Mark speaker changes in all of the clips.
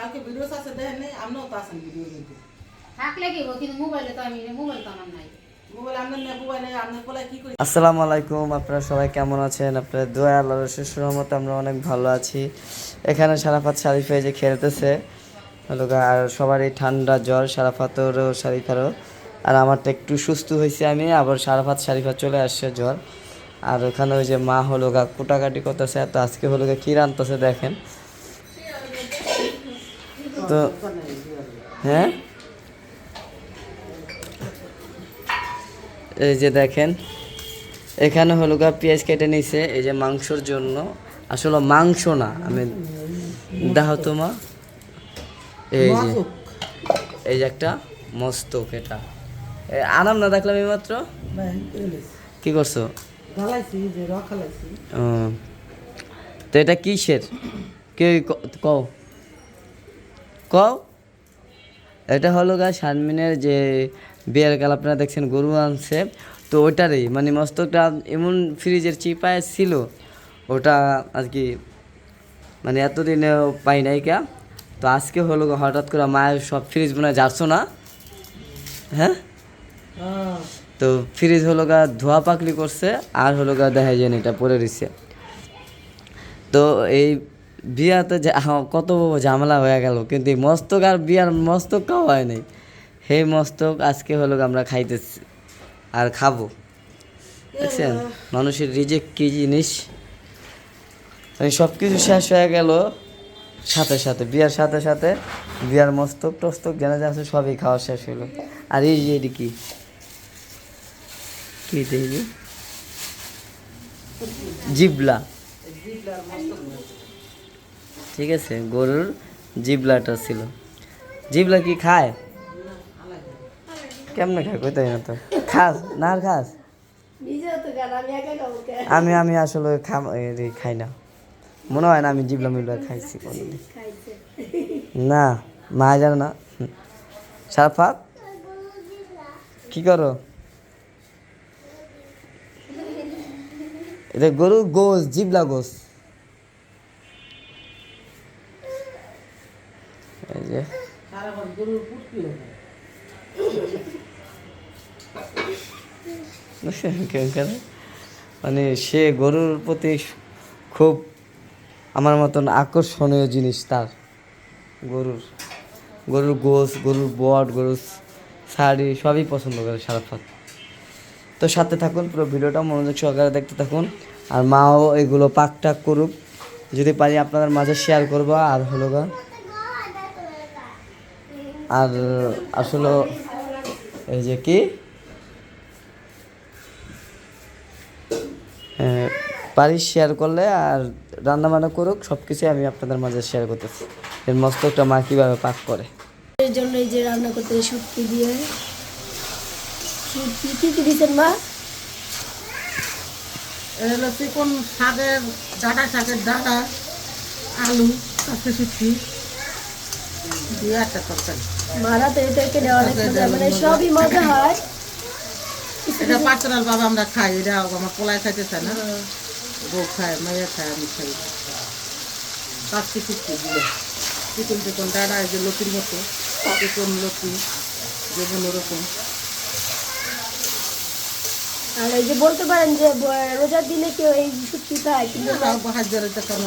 Speaker 1: কালকে ভিডিও আছে দেখেন নাই আপনিও তো আছেন ভিডিওর মধ্যে
Speaker 2: থাকলে কি গো, কিন্তু মোবাইলে তো আমি মোবাইল তো আমার নাই।
Speaker 3: আসসালামু আলাইকুম আপনারা সবাই কেমন আছেন? আপনার দোয়া আল্লাহর শেষ রহমতে আমরা অনেক ভালো আছি। এখানে সারাফাত শারিফা যে খেলতেছে হলো গা, আর সবার এই ঠান্ডা জ্বর সারাফাতেরও শারিফারও আর আমারটা একটু সুস্থ হয়েছে আমি আবার সারাফাত শারিফা চলে আসছে জ্বর। আর ওখানে ওই যে মা হলো গা কুটাকাটি করতেছে তো আজকে হলো গা কী রানতেছে দেখেন। তো হ্যাঁ? এই যে দেখেন এখানে হলো গা পেঁয়াজ কেটে নিছে এই যে মাংসর জন্য। আসলে মাংস না আমি দাও তোমা এই যে এই যে একটা মস্তক এটা। আনাম না দেখলাম এই মাত্র? কি করছ? তো এটা কিসের? কে কও। কও এটা হলো গা শারমিনের যে বিয়ের কাল আপনারা দেখছেন গরু আনছে। তো ওটারই মানে মস্তকটা এমন ফ্রিজের চিপায় ছিল, ওটা আর কি মানে এতদিনে পাই নাই কা তো আজকে হলো হঠাৎ করে মায়ের সব ফ্রিজ মনে যাচ্ছ না? হ্যাঁ? তো ফ্রিজ হলো গা ধোয়া পাকলি করছে, আর হলো গা দেখা যায় এটা পরে রয়েছে। তো এই বিয়াতে কত ঝামেলা হয়ে গেল কিন্তু এই মস্তক আর বিয়ার মস্তক খাওয়া হয় নাই। হে মস্তক আজকে হলো আমরা খাইতেছি আর খাব। দেখছেন? মানুষের রিজেক কি জিনিস? সব কিছু শেষ হয়ে গেল। সাথে সাথে বিয়ার সাথে সাথে বিয়ার মস্তক টস্তক জানা যাচ্ছে সবই খাওয়া শেষ হলো। আর এই যে এটি কি? কি দেখবি জিবলা। ঠিক আছে গরুর জিবলাটা ছিল। জিবলা কি খায়? কেমনে খায় কইতে না তো। খাস না আর খাস আমি আমি আসলে খাই না। মনে হয় না আমি জিবলা মিবলা খাইছি কোনোদিন। না মা জানে না। সারাফাত কি করো? এটা গরু গোস জিবলা গোস যে? মানে সে গরুর প্রতি খুব আমার মতন আকর্ষণীয় জিনিস তার, গরুর। গরুর গোস, গরুর বট, গরুর শাড়ি সবই পছন্দ করে সারাফাত তো সাথে থাকুন, পুরো ভিডিওটা মনোযোগ সহকারে দেখতে থাকুন। আর মাও এগুলো পাক টাক করুক। যদি পারি আপনাদের মাঝে শেয়ার করব। আর হলো গা আর আসলে এই যে কি? পারি শেয়ার করলে আর রান্না বান্না করুক সব কিছুই আমি আপনাদের মাঝে শেয়ার করতেছি। এর মস্তকটা মা কীভাবে পাক করে?
Speaker 4: এর জন্য এই যে রান্না করতে শুটকি দিয়ে। শুটকি কি কি দিচ্ছেন মা?
Speaker 1: হলো চিকন শাকের ডাটা শাকের ডাটা আলু কাঁচা শুটকি। দিয়ে একটা তরকারি।
Speaker 4: মারা তো এটা কেটে অনেক মজা মানে সবই মজা হয়।
Speaker 1: এটা পার্সোনাল বাবা আমরা খাই এটা আমার পোলায় খাইতে চায় না। বউ খায় মাইয়া খায় আমি খাই। কাঁচি শুটকি দিয়ে চিকন চিকন ডাটা যে লতির মতো। চিকন লতি যেমন ওরকম।
Speaker 4: আর এই যে বলতে পারেন যে রোজার দিনে কেউ এই শুটকি খায় কিন্তু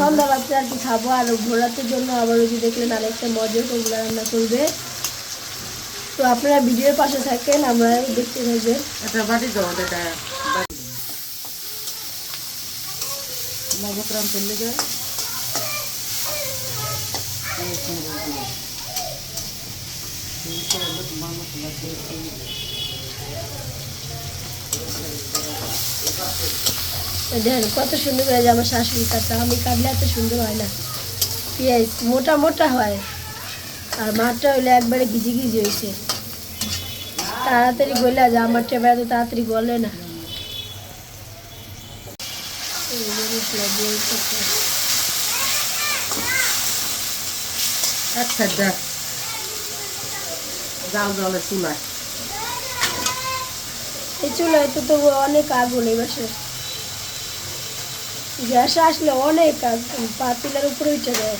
Speaker 4: সন্ধ্যা বাচ্চা আর কি খাব আর ভোরাতের জন্য আবার ওই যে দেখলেন আরেকটা মজার ওগুলো রান্না করবে। তো আপনারা ভিডিওর পাশে থাকেন আমরা দেখতে থাকবেন।
Speaker 1: এটা বাড়ি যাও এটা নবগ্রাম চলে যায়।
Speaker 4: দেখেন কত সুন্দর করে আমার শাশুড়ি কাটা। আমি কাটলে এত সুন্দর হয় না। পেঁয়াজ মোটা মোটা হয়। আর মাঠটা হইলে একবারে ভিজে ভিজে হয়েছে তাড়াতাড়ি গলে যায় আমারটা এবার এত তাড়াতাড়ি গলে না। এই যে।
Speaker 1: দেখ জাল জলে চুলায়।
Speaker 4: এই চুলায় তো তবু অনেক আগুন এই বাসে গ্যাসে আসলে অনেক আগুন পাতিলের উপরে উঠে যায়।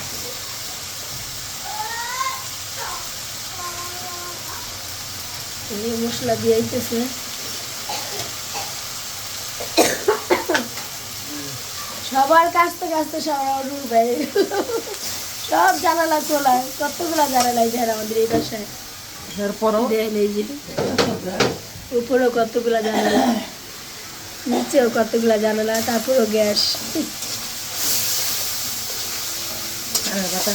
Speaker 4: এই মশলা দিয়ে আইতেছে সবার কাছতে কাছতে সবার বাইরে সব জানালা খোলায় কতগুলা জানালাই দেয় আমাদের এই বাসায়?
Speaker 1: এরপরও?
Speaker 4: উপরেও কতগুলা জানালা নিচেও কতগুলা জানালা তারপরেও গ্যাস।
Speaker 1: বাতা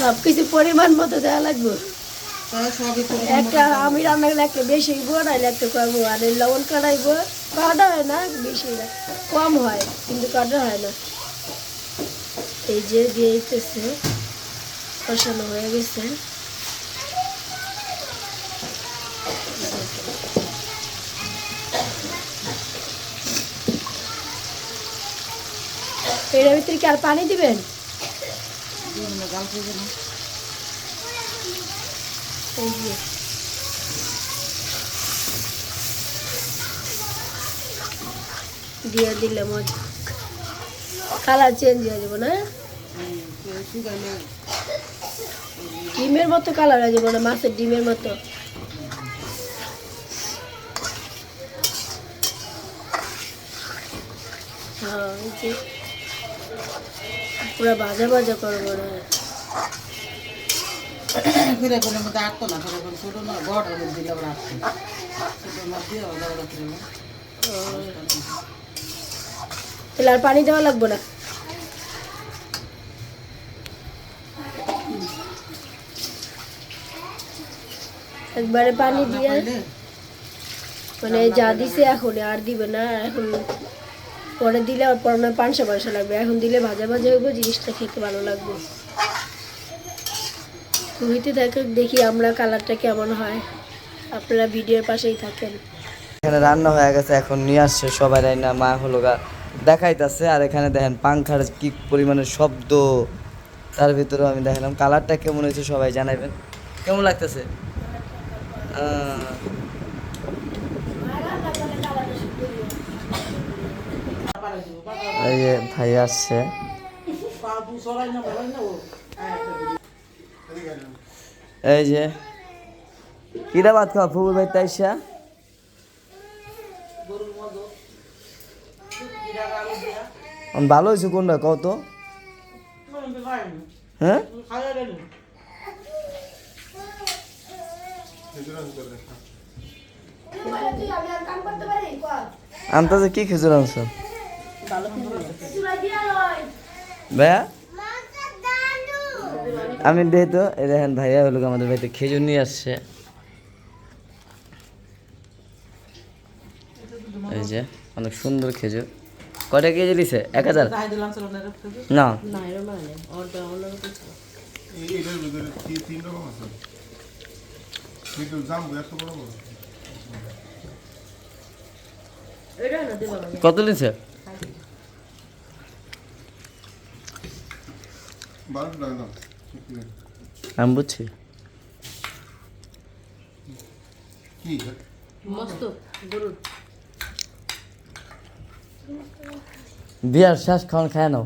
Speaker 4: সব কিছু পরিমাণ মতো দেওয়া লাগবে। একটা আমি রান্না করলে একটা বেশি নাহলে একটা কম আর এই লবণ কাটাইব কাটা হয় না বেশি না কম হয় কিন্তু কাটা হয় না। এই যে দিয়ে দিতেছে কষানো হয়ে গেছে। এর ভিতরে কি আর পানি দিবেন? দিয়ে দিলে মজা কালার চেঞ্জ হয়ে যাব না? ডিমের মতো কালার হয়ে যাব না, মাছের ডিমের মতো? হ্যাঁ পুরো ভাজা ভাজা করব না
Speaker 1: ফিরে কোনো মধ্যে আটতো না ফিরে কোনো ছোটো না বড় দিলে আবার আটতো। ছোটোর মধ্যে ওটা ওটা ফিরে
Speaker 4: তাহলে আর পানি দেওয়া লাগবে না? একবারে পানি দিয়ে মানে যা দিছে এখন আর দিবে না এখন পরে দিলে আর পরে নয় পাঁচশো পাঁচশো লাগবে। এখন দিলে ভাজা ভাজা হইব, জিনিসটা খেতে ভালো লাগবে। হইতে থাকে দেখি আমরা কালারটা কেমন হয়। আপনারা ভিডিওর পাশেই থাকেন।
Speaker 3: এখানে রান্না হয়ে গেছে, এখন নিয়ে আসছে সবাই রান্না মা হলো গা দেখাইতেছে। আর এখানে দেখেন পাংখার কি পরিমাণের শব্দ। তার ভিতরেও আমি দেখালাম। কালারটা কেমন হয়েছে সবাই জানাবেন কেমন লাগতেছে? এই যে ভাই আসছে। এই যে কিরা ভাত খাওয়া? ফুবুর ভাই তাইসা ভালো হয়েছে কোনটা? কত হ্যাঁ? আনতাজে কি খেজুর আনছো? ভাইয়া? আমি দেই তো এই দেখেন ভাইয়া হলো আমাদের বাড়িতে খেজুর নিয়ে আসছে। এই যে অনেক সুন্দর খেজুর। কয়টা কেজি লিছে এক হাজার?
Speaker 1: খাই দিলাম চলো না। কত
Speaker 3: না
Speaker 5: এটার ভিতরে কি তিন রকম আছে কিন্তু জাম এত বড় বড়
Speaker 3: কত লিছে
Speaker 5: বারোশো টাকা দাম
Speaker 3: আমি বুঝছি বিয়ার শ্বাস খাওয়ান খায় নাও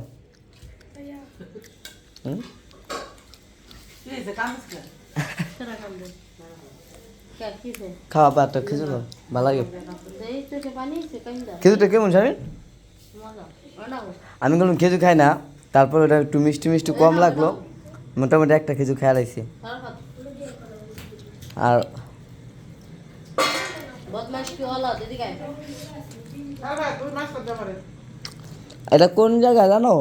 Speaker 3: খাওয়া পাটা খেজুর খাও ভালো লাগে খেজুরটা কেমন জানেন আমি কোনো খেজুর খাই না তারপর ওটা একটু মিষ্টি মিষ্টি কম লাগল। মোটামুটি একটা কিছু খেয়াল লাইছি। আর এটা কোন জায়গা জানো?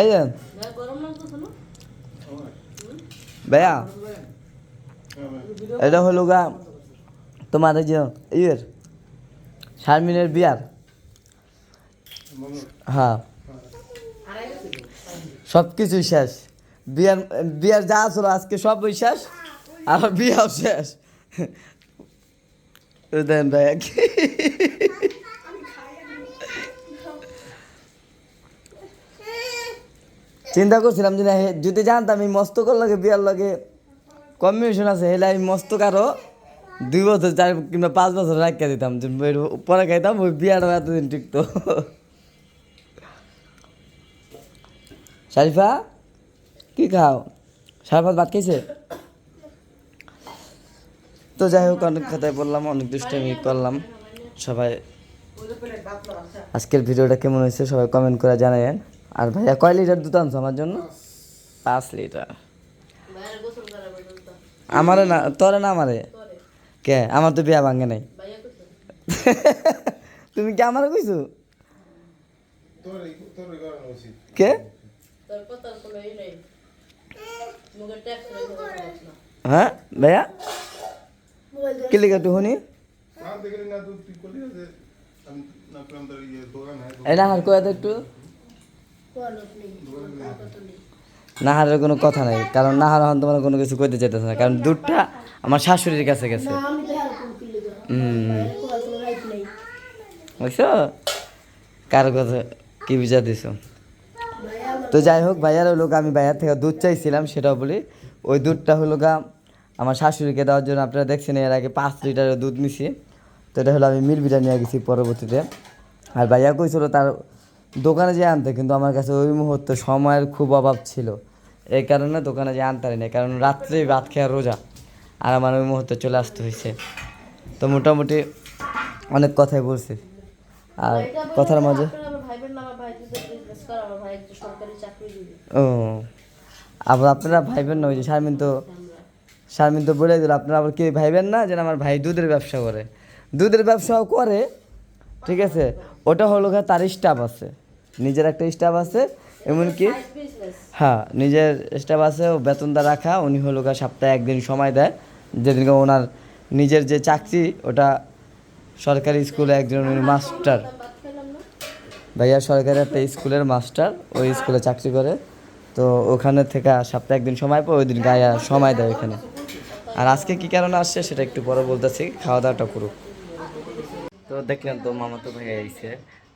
Speaker 3: এই যে। ভাইয়া এটা হলো গা তোমার এই যে ইয়ের শারমিনের বিয়ার। হ্যাঁ। সব কিছুই শেষ। বিয়ার বিয়ার যা ছিল আজকে সবই শেষ আর বিয়াও শেষ। ওই দেন ভাইয়া চিন্তা করছিলাম যে না, যদি জানতাম এই মস্তকর লাগে বিয়ার লাগে কম্বিনেশন আছে হেলে আমি মস্তক আরও দুই বছর চার কিংবা পাঁচ বছর রাখিয়া দিতাম পরে খাইতাম ওই বিয়াটা এতদিন টিকতো। শারিফা কি খাও? শারিফা ভাত খাইছে? তো যাই হোক অনেক কথাই বললাম অনেক দুষ্টামি করলাম। সবাই আজকের ভিডিওটা কেমন হয়েছে সবাই কমেন্ট করে জানাবেন আর ভাইয়া কয় লিটার দুধ আনছো আমার জন্য? পাঁচ লিটার। আমারে না তোরে না আমারে? কে? আমার তো বিয়া ভাঙে নাই। তুমি কি আমারে কইছো? কে? হ্যাঁ ভাইয়া?
Speaker 4: মোবাইল
Speaker 3: কি লিখা তুই শুনি
Speaker 5: না
Speaker 3: হার কয়ে একটু। নাহারের কোনো কথা নাই কারণ নাহার এখন তোমার কোনো কিছু কইতে চাইতেছে না কারণ দুধটা আমার শাশুড়ির কাছে গেছে। বুঝছ? কার কথা কি বুঝা দিছো তো যাই হোক ভাইয়ার হলো আমি ভাইয়ার থেকে দুধ চাইছিলাম সেটাও বলি। ওই দুধটা হলো গা আমার শাশুড়িকে দেওয়ার জন্য আপনারা দেখছেন, এর আগে পাঁচ লিটারের দুধ নিছি। তো এটা হলো আমি মিল বিটা নিয়ে গেছি পরবর্তীতে। আর ভাইয়া কইছিল তার দোকানে যে আনতে, কিন্তু আমার কাছে ওই মুহূর্তে সময়ের খুব অভাব ছিল। এই কারণে দোকানে যে আনতে পারি না কারণ রাত্রে ভাত খেয়ে রোজা, আর আমার ওই মুহূর্তে চলে আসতে হয়েছে। তো মোটামুটি অনেক কথাই বলছি। আর কথার মাঝে ও। আবার আপনারা ভাইবেন না, ওই যে শারমিন তো শারমিন তো বলে দিল, আপনারা আবার কেউ ভাইবেন না যে আমার ভাই দুধের ব্যবসা করে। দুধের ব্যবসাও করে, ঠিক আছে? ওটা হলো তার স্টাফ আছে। নিজের একটা স্টাফ আছে, এমনকি হ্যাঁ নিজের স্টাফ আছে, ও বেতনটা রাখা, উনি হলো সপ্তাহে একদিন সময় দেয়। যেদিনকে ওনার নিজের যে চাকরি, ওটা সরকারি স্কুলে একজন উনি মাস্টার। ভাইয়া সরকারি একটা স্কুলের মাস্টার, ওই স্কুলে চাকরি করে। তো ওখানে থেকে সপ্তাহে একদিন সময় পায়, ওই দিন গায়ে সময় দেয় ওখানে আর আজকে কি কারণে আসছে সেটা একটু পরে বলতেছি খাওয়া দাওয়াটা করুক। তো দেখলেন তো মামা তো ভাই আইছে।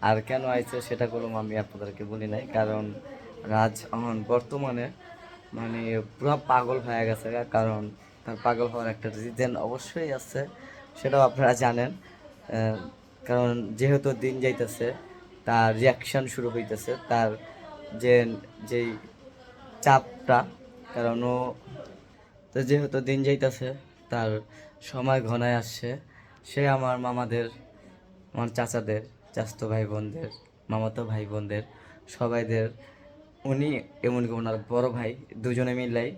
Speaker 3: আর কেন আইছে সেটা কোনো আমি আপনাদেরকে বলি নাই, কারণ রাজ এখন বর্তমানে মানে পুরো পাগল হয়ে গেছে, কারণ তার পাগল হওয়ার একটা রিজন অবশ্যই আছে, সেটাও আপনারা জানেন। কারণ যেহেতু দিন যাইতেছে তার রিয়াকশন শুরু হইতেছে। তার যে যেই চাপটা, কারণ ও তো যেহেতু দিন যাইতেছে, তার সময় ঘনায় আসছে। সে আমার মামাদের, আমার চাচাদের চাস্তো ভাই বোনদের মামাতো ভাই বোনদের সবাইদের, উনি এমনকি ওনার বড় ভাই, দুজনে মিলাই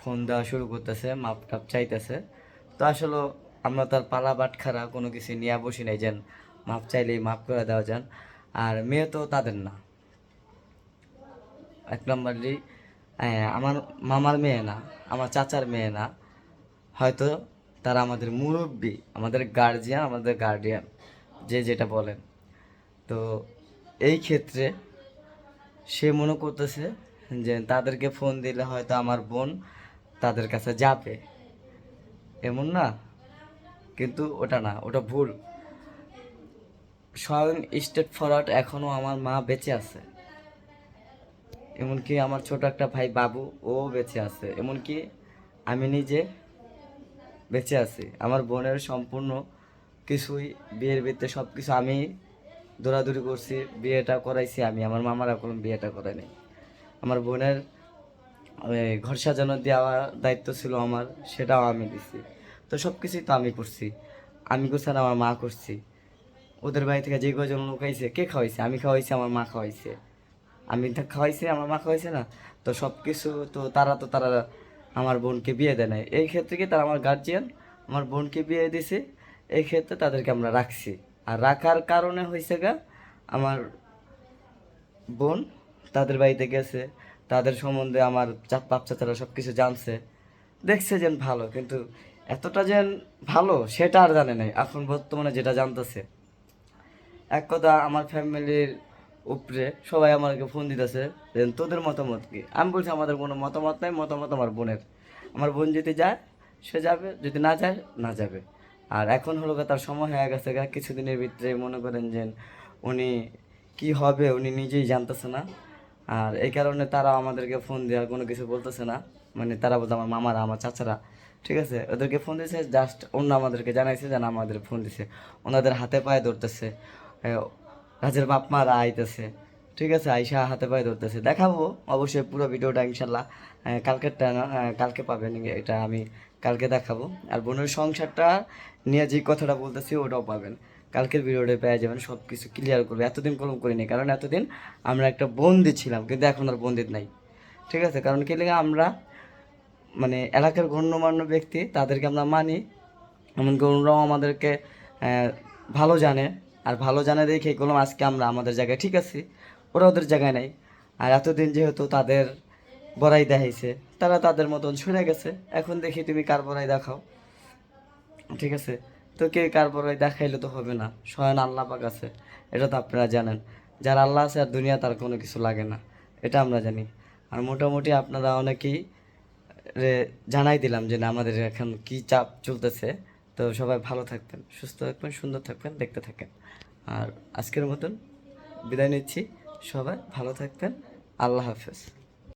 Speaker 3: ফোন দেওয়া শুরু করতেছে, মাপ টাপ চাইতেছে। তো আসলে আমরা তার পালা বাটখারা কোনো কিছু নিয়ে বসি নাই, যেন মাপ চাইলেই মাপ করে দেওয়া যান। আর মেয়ে তো তাদের না। এক নম্বরলি আমার মামার মেয়ে না, আমার চাচার মেয়ে না। হয়তো তারা আমাদের মুরব্বী, আমাদের গার্জিয়ান আমাদের গার্ডিয়ান যে যেটা বলেন। তো এই ক্ষেত্রে সে মনে করতেছে যে তাদেরকে ফোন দিলে হয়তো আমার বোন তাদের কাছে যাবে। এমন না, কিন্তু ওটা না, ওটা ভুল। স্বয়ং স্টেট ফরওয়ার্ড এখনও আমার মা বেঁচে আছে। এমনকি আমার ছোট একটা ভাই বাবু, ও বেঁচে আছে। এমনকি আমি নিজে বেঁচে আছি। আমার বোনের সম্পূর্ণ কিছুই, বিয়ের বিয়েতে সব কিছু আমি দৌড়াদৌড়ি করছি, বিয়েটা করাইছি আমি। আমার মামারা কোনো বিয়েটা করায়নি আমার বোনের ঘর সাজানো দেওয়ার দায়িত্ব ছিল আমার, সেটাও আমি দিছি। তো সব কিছুই তো আমি করছি। আমি করছি আমার মা করছি। ওদের বাড়ি থেকে যে কজন লোক আইছে, কে খাওয়াইছে? আমি খাওয়াইছি, আমার মা খাওয়াইছে। আমি তো খাওয়াইছি, আমার মা খাওয়াইছে না। তো সব কিছু তো তারা তো তারা আমার বোনকে বিয়ে দেয় নাই। এই ক্ষেত্রে কি তারা আমার গার্জিয়ান আমার বোনকে বিয়ে দিছে। এই ক্ষেত্রে তাদেরকে আমরা রাখছি। আর রাখার কারণে হয়েছে গা, আমার বোন তাদের বাড়িতে গেছে। তাদের সম্বন্ধে আমার চাপ বাপ চাচারা সব কিছু জানছে। দেখছে যেন ভালো, কিন্তু এতটা যেন ভালো, সেটা আর জানে নাই। এখন বর্তমানে যেটা জানতেছে এক কথা, আমার ফ্যামিলির উপরে সবাই আমাকে ফোন দিতেছে যে তোদের মতামত কি? আমি বলছি, আমাদের কোনো মতামত নাই, মতামত আমার বোনের। আমার বোন যদি যায়, সে যাবে, যদি না যায়, না যাবে। আর এখন হলো তার সময় হয়ে গেছে গা, কিছুদিনের ভিতরে মনে করেন যে উনি কি হবে উনি নিজেই জানতেছে না। আর এই কারণে তারা আমাদেরকে ফোন দেওয়ার কোনো কিছু বলতেছে না। মানে তারা বলতে আমার মামারা, আমার চাচারা। ঠিক আছে? ওদেরকে ফোন দিয়েছে জাস্ট অন্য আমাদেরকে জানাইছে, যেন আমাদের ফোন দিছে। ওনাদের হাতে পায়ে ধরতেছে। রাজের বাপ মারা আইতেছে। ঠিক আছে, আইসা হাতে পায়ে ধরতেছে। দেখাবো, অবশ্যই পুরো ভিডিওটা, ইনশাল্লাহ কালকেরটা কালকে পাবেন, এটা আমি কালকে দেখাবো। আর বোনের সংসারটা নিয়ে যে কথাটা বলতেছি, ওটাও পাবেন। কালকের ভিডিওটা পেয়ে যাবেন সব কিছু ক্লিয়ার করবে। এতদিন কলম করিনি কারণ এতদিন আমরা একটা বন্দি ছিলাম, কিন্তু এখন আর বন্দিত নাই। ঠিক আছে, কারণ কি আমরা মানে এলাকার গণ্যমান্য ব্যক্তি, তাদেরকে আমরা মানি। এমনকি ওরাও আমাদেরকে ভালো জানে। আর ভালো জানে দেখে বললাম আজকে আমরা আমাদের জায়গায়, ঠিক আছি? ওরা ওদের জায়গায় নাই। আর এতদিন যেহেতু তাদের বড়াই দেখাইছে, তারা তাদের মতন শুনে গেছে। এখন দেখি তুমি কার বড়াই দেখাও। ঠিক আছে? তো কে কার বড়াই দেখাইলে তো হবে না। স্বয়ং আল্লাহ পাক আছে। এটা তো আপনারা জানেন। যার আল্লাহ আছে আর দুনিয়া তার কোনো কিছু লাগে না। এটা আমরা জানি। আর মোটামুটি আপনারা অনেকেই রে জানাই দিলাম যে না, আমাদের এখন কি চাপ চলতেছে। তো সবাই ভালো থাকবেন, সুস্থ থাকবেন, সুন্দর থাকবেন, দেখতে থাকেন। আর আজকের মতন বিদায় নিচ্ছি। সবাই ভালো থাকবেন। আল্লাহ হাফেজ।